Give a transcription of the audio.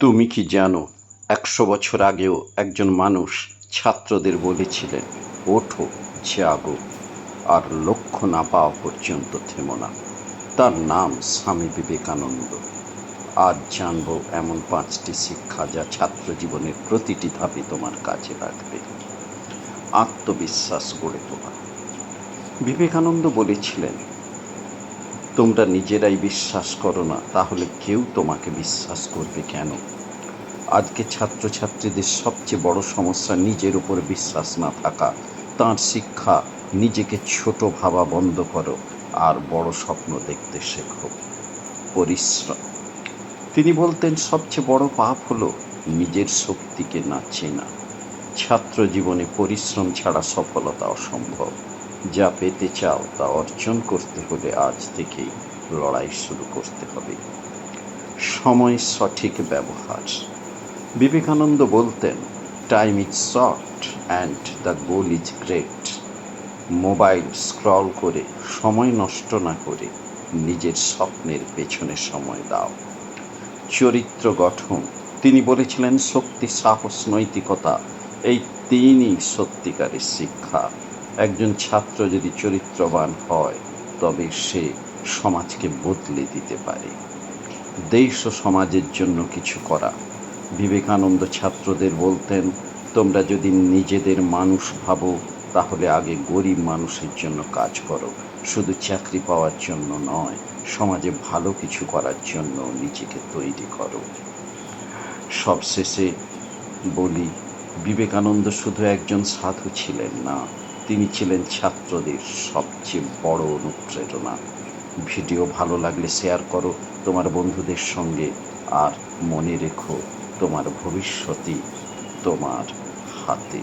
তুমি কি জানো, একশো বছর আগেও একজন মানুষ ছাত্রদের বলেছিলেন, ওঠো, জাগো, আর লক্ষ্য না পাওয়া পর্যন্ত থেমো না। তার নাম স্বামী বিবেকানন্দ। আজ জানব এমন পাঁচটি শিক্ষা যা ছাত্র জীবনের প্রতিটি ধাপে তোমার কাজে লাগবে। আত্মবিশ্বাস গড়ে তোলা। বিবেকানন্দ বলেছিলেন তোমরা নিজেরাই বিশ্বাস করো না, তাহলে কেউ তোমাকে বিশ্বাস করবে কেন? আজকে ছাত্রছাত্রীদের সবচেয়ে বড় সমস্যা নিজের উপর বিশ্বাস না থাকা। তার শিক্ষা নিজেকে ছোট ভাবা বন্ধ করো আর বড় স্বপ্ন দেখতে শেখো। পরিশ্রম। তিনি বলতেন, সবচেয়ে বড় পাপ হলো নিজের শক্তিকে না চেনা। ছাত্র জীবনে পরিশ্রম ছাড়া সফলতা অসম্ভব। যা পেতে চাও তা অর্জন করতে হলে আজ থেকেই লড়াই শুরু করতে হবে। সময় সঠিক ব্যবহার। বিবেকানন্দ বলতেন time is short and the goal is great mobile scroll করে, সময় নষ্ট না করে নিজের স্বপ্নের পেছনে সময় দাও। চরিত্র গঠন, তিনি বলেছিলেন, শক্তি, সাহস, নৈতিকতা, এই তিনই সত্যিকারের শিক্ষা। একজন ছাত্র যদি চরিত্রবান হয়, তবে সে সমাজকে বদলে দিতে পারে। দেশ ও সমাজের জন্য কিছু করা। বিবেকানন্দ ছাত্রদের বলতেন, তোমরা যদি নিজেদের মানুষ ভাবো, তাহলে আগে গরিব মানুষের জন্য কাজ করো। শুধু চাকরি পাওয়ার জন্য নয়, সমাজে ভালো কিছু করার জন্য নিজেকে তৈরি করো। সবশেষে বলি, বিবেকানন্দ শুধু একজন সাধু ছিলেন না তিনি ছিলেন ছাত্রদের সবচেয়ে বড় অনুপ্রেরণা। ভিডিও ভালো লাগলে শেয়ার করো তোমার বন্ধুদের সঙ্গে আর মনে রেখো তোমার ভবিষ্যতই তোমার হাতে।